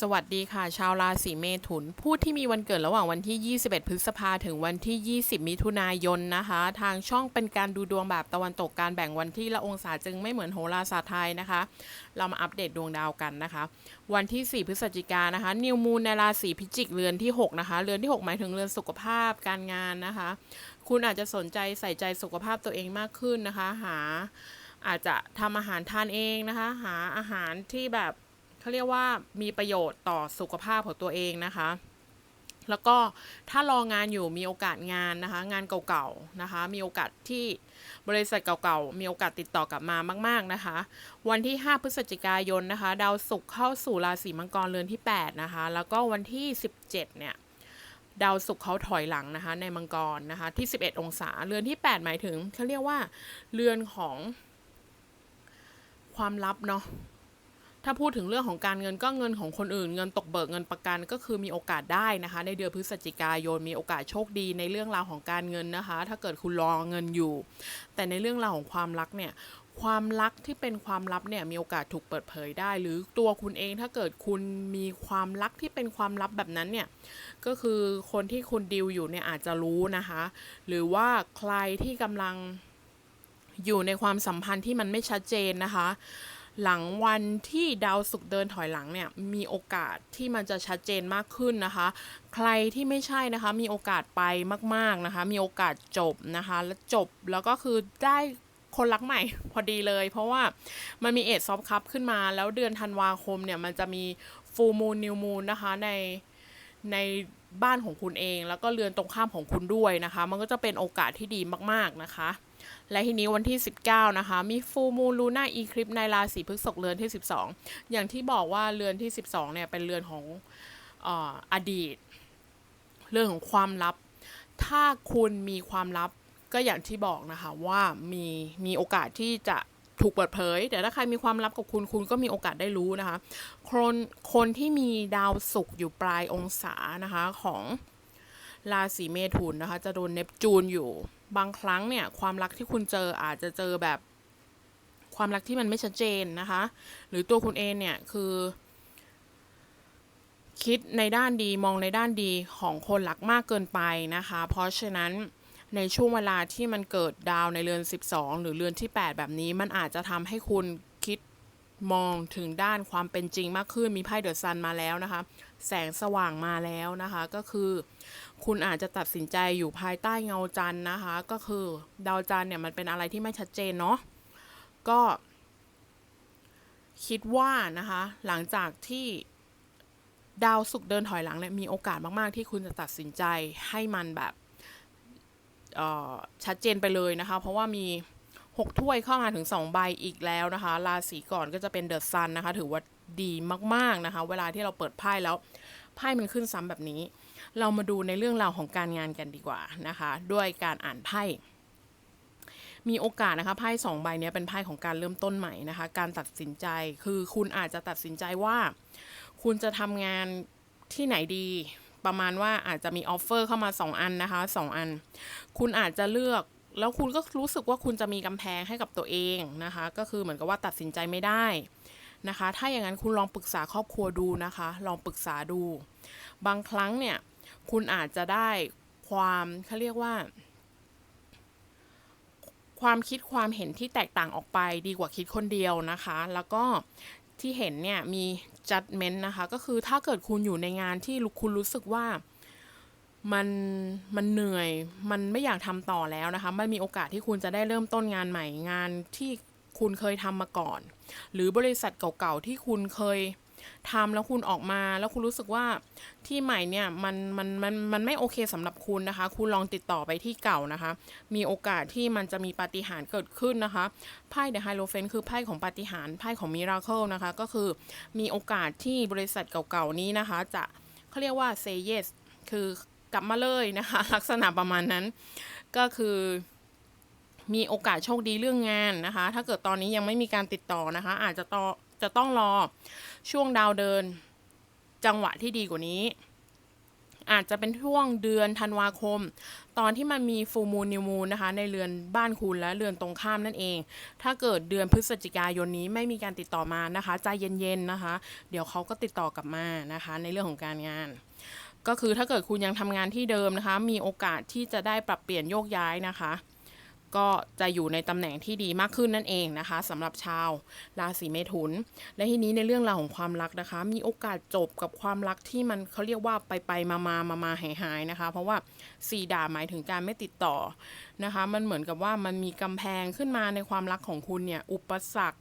สวัสดีค่ะ ชาวราศีเมถุน ผู้ที่มีวันเกิดระหว่างวันที่ 21 พฤษภาถึงวันที่ 20 มิถุนายนนะคะ ทางช่องเป็นการดูดวงแบบตะวันตกการแบ่งวันที่ละองศาจึงไม่เหมือนโหราศาสตร์ไทยนะคะ เรามาอัปเดตดวงดาวกันนะคะ วันที่ 4 พฤศจิกายนนะคะ นิวมูนในราศีพิจิกเรือนที่ 6 นะคะ เรือนที่ 6 หมายถึงเรือนสุขภาพการงานนะคะ คุณอาจจะสนใจใส่ใจสุขภาพตัวเองมากขึ้นนะคะ หาอาจจะทำอาหารทานเองนะคะ หาอาหารที่แบบ เขาเรียกว่ามีประโยชน์ต่อสุขภาพของตัวเองนะคะ แล้วก็ถ้ารองานอยู่มีโอกาสงานนะคะ งานเก่าๆนะคะ มีโอกาสที่บริษัทเก่าๆมีโอกาสติดต่อกลับมามาก ๆนะคะ วันที่ 5 พฤศจิกายนนะคะ ดาวศุกร์เข้าสู่ราศีมังกรเรือนที่ 8 นะคะ แล้วก็วันที่ 17 เนี่ยดาวศุกร์เขาถอยหลังนะคะ ในมังกรนะคะ ที่ 11 องศาเรือนที่ 8 หมายถึงเขาเรียกว่าเรือนของความลับเนาะ ถ้าพูดถึงเรื่องของการเงินก็เงินของคนอื่น เงินตกเบิกเงินประกันก็คือมีโอกาสได้นะคะ ในเดือนพฤศจิกายนมีโอกาสโชคดีในเรื่องราวของการเงินนะคะ ถ้าเกิดคุณรอเงินอยู่ แต่ในเรื่องราวของความรักเนี่ยความรักที่เป็นความลับเนี่ยมีโอกาสถูกเปิดเผยได้ หรือตัวคุณเองถ้าเกิดคุณมีความรักที่เป็นความลับแบบนั้นเนี่ยก็คือคนที่คุณดิวอยู่เนี่ยอาจจะรู้นะคะ หรือว่าใครที่กำลังอยู่ในความสัมพันธ์ที่มันไม่ชัดเจนนะคะ หลังวันที่ดาวศุกร์เดินถอยหลังเนี่ยมีโอกาสที่มันจะชัดเจนมากขึ้นนะคะ ใครที่ไม่ใช่นะคะมีโอกาสไปมากๆนะคะ มีโอกาสจบนะคะแล้วจบแล้วก็คือได้คนรักใหม่พอดีเลย เพราะว่ามันมีเอทซอฟคัพขึ้นมา แล้วเดือนธันวาคมเนี่ยมันจะมีฟูมูลนิวมูลนะคะในในบ้านของคุณเอง แล้วก็เรือนตรงข้ามของคุณด้วยนะคะ มันก็จะเป็นโอกาสที่ดีมาก ๆนะคะ และทีนี้วันที่ 19 นะคะ มีฟูมูลูน่าอีคลิปในราศีพฤษภเรือนที่ 12 อย่างที่บอกว่าเรือนที่ 12 เนี่ยเป็นเรือนของเอ่ออดีต เรื่องของความลับ ถ้าคุณมีความลับก็อย่างที่บอกนะคะว่ามีมีโอกาสที่จะถูกเปิดเผย แต่ถ้าใครมีความลับกับคุณคุณก็มีโอกาสได้รู้นะคะ คนคนที่มีดาวศุกร์อยู่ปลายองศานะคะของราศีเมถุนนะคะ จะโดนเนปจูนอยู่ บางครั้งเนี่ยความรักที่คุณเจออาจจะเจอแบบความรักที่มันไม่ชัดเจนนะคะ หรือตัวคุณเองเนี่ยคือ คิดในด้านดีมองในด้านดีของคนรักมากเกินไปนะคะ เพราะฉะนั้นในช่วงเวลาที่มันเกิดดาวในเรือน 12 หรือเรือนที่ 8 แบบนี้มันอาจจะทำให้คุณ มองถึงด้านความเป็นจริงมากขึ้นมีไพ่เดอะซันมาแล้วนะคะ แสงสว่างมาแล้วนะคะ ก็คือ คุณอาจจะตัดสินใจอยู่ภายใต้เงาจันนะคะ ก็คือดาวจันเนี่ยมันเป็นอะไรที่ไม่ชัดเจนเนาะก็ คิดว่านะคะ หลังจากที่ดาวศุกร์เดินถอยหลังเนี่ยมีโอกาสมาก ๆ ที่คุณจะตัดสินใจให้มันแบบชัดเจนไปเลยนะคะ เพราะว่ามี 6 ถ้วยเข้ามาถึง 2 ใบอีกแล้วนะคะ ราศีก่อนก็จะเป็นเดอะซันนะคะ ถือว่าดีมากๆนะคะ เวลาที่เราเปิดไพ่แล้วไพ่มันขึ้นซ้ำแบบนี้ เรามาดูในเรื่องราวของการงานกันดีกว่านะคะ ด้วยการอ่านไพ่มีโอกาสนะคะไพ่สองใบเนี้ยเป็นไพ่ของการเริ่มต้นใหม่นะคะ การตัดสินใจคือคุณอาจจะตัดสินใจว่า คุณจะทำงานที่ไหนดี ประมาณว่าอาจจะมีออฟเฟอร์เข้ามา 2 อันนะคะ 2 อัน คุณอาจจะเลือก แล้วคุณก็รู้สึกว่าคุณจะมีกำแพงให้กับตัวเองนะคะ ก็คือเหมือนกับว่าตัดสินใจไม่ได้นะคะ ถ้าอย่างนั้นคุณลองปรึกษาครอบครัวดูนะคะ ลองปรึกษาดู บางครั้งเนี่ยคุณอาจจะได้ความเขาเรียกว่า ความคิดความเห็นที่แตกต่างออกไปดีกว่าคิดคนเดียวนะคะ แล้วก็ที่เห็นเนี่ยมี judgment นะคะ ก็คือถ้าเกิดคุณอยู่ในงานที่คุณรู้สึกว่า มันมันเหนื่อย มันไม่อยากทำต่อแล้วนะคะ มันมีโอกาสที่คุณจะได้เริ่มต้นงานใหม่งานที่คุณเคยทำมาก่อน หรือบริษัทเก่าๆที่คุณเคยทำแล้วคุณออกมาแล้วคุณรู้สึกว่าที่ใหม่เนี่ยมันมันมันมันไม่โอเคสำหรับคุณนะคะ คุณลองติดต่อไปที่เก่านะคะ มีโอกาสที่มันจะมีปาฏิหาริย์เกิดขึ้นนะคะไพ่เดอะไฮโลเฟนคือไพ่ของปาฏิหาริย์ไพ่ของมิราเคิลนะคะ ก็คือมีโอกาสที่บริษัทเก่าๆนี้นะคะ จะเขาเรียกว่า say yes คือ กลับมาเลยนะคะ ลักษณะประมาณนั้นก็คือมีโอกาสโชคดีเรื่องงานนะคะ ถ้าเกิดตอนนี้ยังไม่มีการติดต่อนะคะ อาจจะต่อจะต้องรอช่วงดาวเดินจังหวะที่ดีกว่านี้ อาจจะเป็นช่วงเดือนธันวาคม ตอนที่มันมีฟูมูลนิวมูนนะคะ ในเรือนบ้านคุณและเรือนตรงข้ามนั่นเอง ถ้าเกิดเดือนพฤศจิกายนนี้ไม่มีการติดต่อมานะคะ ใจเย็นๆนะคะ เดี๋ยวเขาก็ติดต่อกลับมานะคะ ในเรื่องของการงาน ก็คือถ้าเกิดคุณยังทำงานที่เดิมนะคะ มีโอกาสที่จะได้ปรับเปลี่ยนโยกย้ายนะคะ ก็จะอยู่ในตำแหน่งที่ดีมากขึ้นนั่นเองนะคะสำหรับชาวราศีเมถุน และทีนี้ในเรื่องราวของความรักนะคะ มีโอกาสจบกับความรักที่มันเขาเรียกว่าไปไปมามามามาหายหายนะคะ เพราะว่าสี่ดาหมายถึงการไม่ติดต่อนะคะ มันเหมือนกับว่ามันมีกำแพงขึ้นมาในความรักของคุณเนี่ยอุปสรรค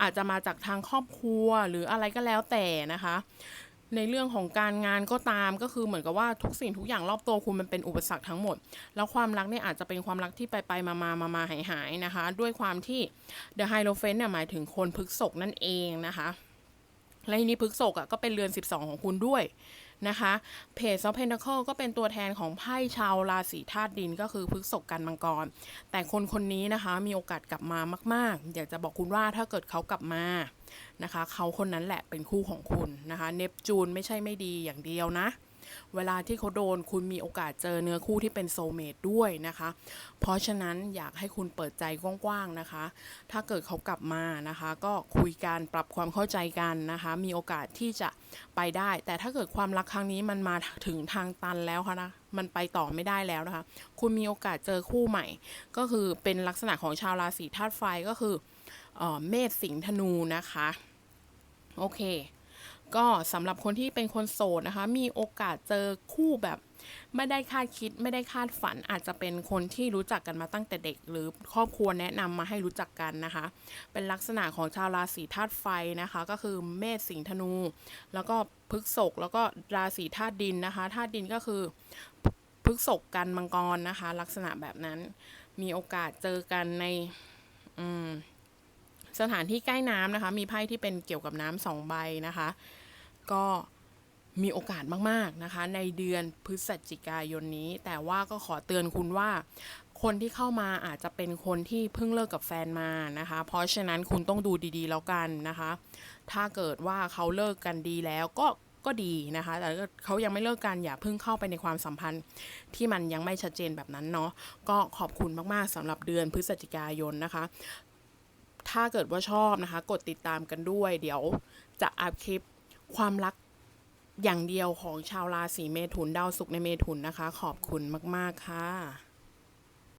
อาจจะมาจากทางครอบครัวหรืออะไรก็แล้วแต่นะคะ ในเรื่องของการงานก็ตามก็คือเหมือนกับว่าทุกสิ่งทุกอย่างรอบตัวคุณมันเป็นอุปสรรคทั้งหมด แล้วความรักเนี่ยอาจจะเป็นความรักที่ไปไปมามามามาหายหายนะคะ ด้วยความที่ The Hierophant เนี่ยหมายถึงคนพฤกษกนั่นเองนะคะและทีนี้พฤกษกอะก็เป็นเรือน 12 ของคุณด้วย นะคะเพจซอฟเพน t เคิลก็เป็นตัวแทนของไพ่ชาวราศีธาตุดินก็คือพฤกษกกันมังกร แต่คนคนนี้นะคะมีโอกาสกลับมามาก ๆ อยากจะบอกคุณว่าถ้าเกิดเขากลับมานะคะ เขาคนนั้นแหละเป็นคู่ของคุณนะคะ เนปจูนไม่ใช่ไม่ดีอย่างเดียวนะ เวลาที่เขาโดนคุณมีโอกาสเจอเนื้อคู่ที่เป็นโซเมตด้วยนะคะ เพราะฉะนั้นอยากให้คุณเปิดใจกว้างๆนะคะ ถ้าเกิดเขากลับมานะคะ ก็คุยกันปรับความเข้าใจกันนะคะ มีโอกาสที่จะไปได้ แต่ถ้าเกิดความรักครั้งนี้มันมาถึงทางตันแล้วค่ะนะมันไปต่อไม่ได้แล้วนะคะ คุณมีโอกาสเจอคู่ใหม่ ก็คือเป็นลักษณะของชาวราศีธาตุไฟก็คือเออเมษสิงห์ธนูนะคะ โอเค ก็สำหรับคนที่เป็นคนโสดนะคะ มีโอกาสเจอคู่แบบ ไม่ได้คาดคิดไม่ได้คาดฝัน อาจจะเป็นคนที่รู้จักกันมาตั้งแต่เด็ก หรือครอบครัวแนะนำมาให้รู้จักกันนะคะ เป็นลักษณะของชาวราศีธาตุไฟนะคะ ก็คือเมษสิงห์ธนู แล้วก็พฤษภแล้วก็ราศีธาตุดินนะคะธาตุดินก็คือพฤษภกันมังกรนะคะ ลักษณะแบบนั้นมีโอกาสเจอกันในอืม สถานที่ใกล้น้ำนะคะ มีไพ่ที่เป็นเกี่ยวกับน้ำสองใบนะคะ ก็มีโอกาสมากๆนะคะ ในเดือนพฤศจิกายนนี้ แต่ว่าก็ขอเตือนคุณว่า คนที่เข้ามาอาจจะเป็นคนที่เพิ่งเลิกกับแฟนมานะคะ เพราะฉะนั้นคุณต้องดูดีๆแล้วกันนะคะ ถ้าเกิดว่าเขาเลิกกันดีแล้วก็ก็ดีนะคะ แต่เขายังไม่เลิกกันอย่าเพิ่งเข้าไปในความสัมพันธ์ที่มันยังไม่ชัดเจนแบบนั้นเนาะ ก็ขอบคุณมากๆสำหรับเดือนพฤศจิกายนนะคะ ถ้าเกิดว่าชอบนะคะ กดติดตามกันด้วย เดี๋ยวจะอัพคลิปความรักอย่างเดียวของชาวราศีเมถุนดาวศุกร์ในเมถุนนะคะ ขอบคุณมาก ๆ ค่ะ